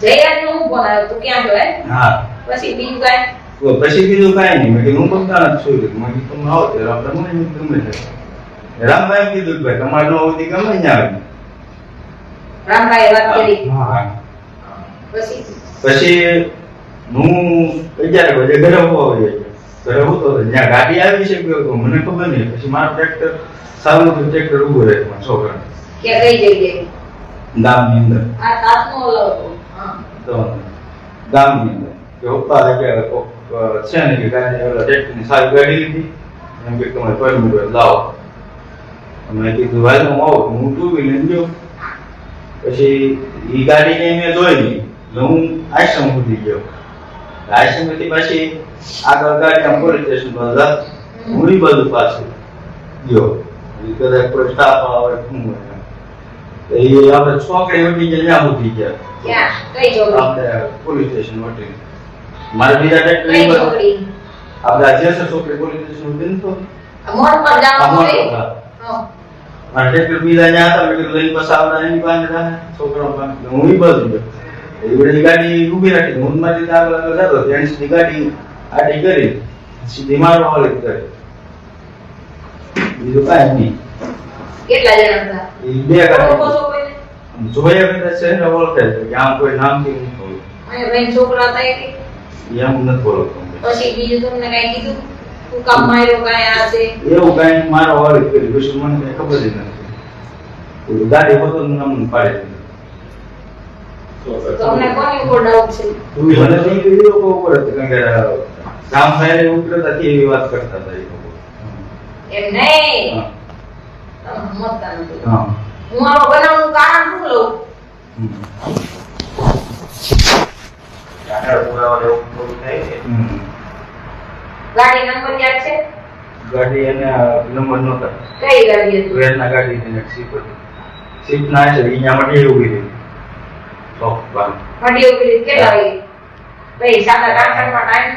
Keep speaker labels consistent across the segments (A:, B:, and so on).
A: જયરાજ નો phone આવ્યો તું ક્યાં છો હે.
B: હા
A: પછી બીજું કાંઈ?
B: પછી બીજું કાંઈ નહીં મેં કીધું હું પગદાન જ છું મેં કીધું તમે આવો ત્યારે આપણે મને ગમે છે. રામભાઈ એમ કીધું કે ભાઈ તમારે ન હોતી ગમે ત્યાં આવી.
A: રામભાઈએ વાત કરી.
B: હા.
A: પછી?
B: પછી હું અગિયાર વાગે ઘરે ઊભો હોય ઘરે હું તો ત્યાં ગાડી આવી છે કે મને ખબર નહીં પછી મારું ટ્રેક્ટર સારું ટ્રેક્ટર ઉભું રહે મારા છોકરા
A: કે કઈ જગ્યાએ?
B: ગામની અંદર.
A: આ તાતનો ઓલો હતો. હા
B: તો ગામની અંદર. કે પપ્પા કે છે ને કે ગાડી ઓલા ટ્રેક્ટરની સારી ગાડી લીધી. એમ કે તમારે પરમિટ હોય લાવો. મેં કીધું, ભાઈ હું આવું. હું ટુ વ્હીલર ગયો. પછી એ ગાડીને મેં જોઈ નહીં એટલે હું આશ્રમ સુધી ગયો. આશ્રમથી પછી આગળ ગાડી આમ પોલીસ સ્ટેશન હતા હું બધું પાછું ગયો. કદાચ કોઈ સ્ટાફ આવે, શું હોય એ આપણે છોકરી ઉઠી ગયા ત્યાં સુધી ગયા.
A: ક્યાં કઈ છોકરી
B: આપણે પોલીસ સ્ટેશન વટી મારે બીજા ટ્રેક્ટર
A: કઈ
B: ઈ આપણે આ જેસર પોલીસ સ્ટેશન વટી નતો?
A: મોર પર જવાનું
B: મોટો
A: હોય
B: હતા.
A: હા.
B: મારા ટ્રેક્ટર બીજા ત્યાં હતા મેં કીધું લઈને પાછા આવતા એની પાસે રહ્યા છોકરાઓ પાસે. હું ઈ બાજુ ગયો ગાડી ઊભી રાખી. હું મારી આગળ આગળ જતો ત્યાં સુધી ગાડી આડી કરી. સીધી મારો હાલ કરી. બીજું કાંઈ નહીં.
A: કેટલા જણા હતા?
B: બે ગાડી. જોયા કરતા છે ને ઓળખે છે કે આમ કોઈ નામથી હું કહું
A: અને બેન છોકરા હતા એ?
B: એમ નથી બોલતો
A: પછી બીજું તમને કઈ કીધું? તું કામ માર્યો કાંઈ આ છે?
B: એવું કાંઈ મારો વાળી કરી પછી મને કઈ ખબર જ નથી. ગાડી હોતો નામ પાડે
A: તમને કોની છે?
B: મને તો એ લોકો ઉપર કારણ કે રામ ભાઈ ઉપર હતા એવી વાત કરતા હતા એ લોકો.
A: એમ નહીં?
B: હા.
A: નથી
B: હા.
A: હું આમાં બનાવવાનું કારણ શું લઉં. ગાડી નંબર યાદ છે?
B: ગાડી એને નંબર નહોતા.
A: કઈ ગાડી હતી?
B: ટ્રેનના ગાડી ને સીટ હતી. સીટ ના છે અહીંયા માટે ઊભી રહી. ચોક બાર
A: ગાડી ઊભી રહી. કેટલા વાગે ભાઈ સાડા આઠમાં ટાઈમ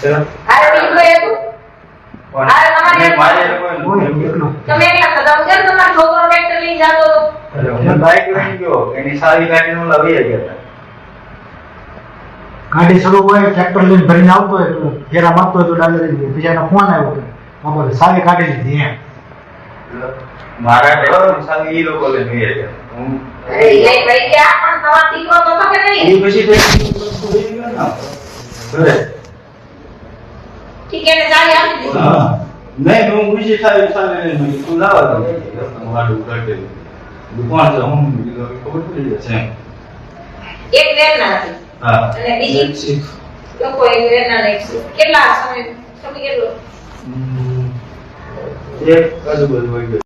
B: ચલો
A: અરે બીજું કઈ હતું? તમે એકલા. હતા તમે કેમ તમારો છોકરો ટ્રેક્ટર લઈને જતો હતો?
B: બાઈક લઈને ગયો? એની સારી ગાડી નો લાવી ગયા
C: ગાડી શરૂ હોય ટ્રેક્ટર લઈને ભરીને આવતો હોય તો ફેરા મારતો હોય તો ડાલે બીજાનો ફોન આવ્યો હતો. બાબા સારી કાઢી લીધી એમ.
B: મારા ઘર સારી એ લોકો લઈને ગયા. હું
A: પણ તમારો દીકરો તો કે નહીં?
B: એ પછી લઈ ગયો ને ઘરે
A: ઠીક એને
B: નહીં હું બીજી સારી સારી લઈને મેં કીધું લાવવા દો મારું કાઢેલું દુકાન છે હું કીધું હવે ખબર પડી જશે
A: એક પ્રેરણા હતી
B: હા
A: અને બીજી? લોકો એક પ્રેરણા ને એક કેટલા સમય સમય કેટલો.
B: એક આજુબાજુ હોય ગયો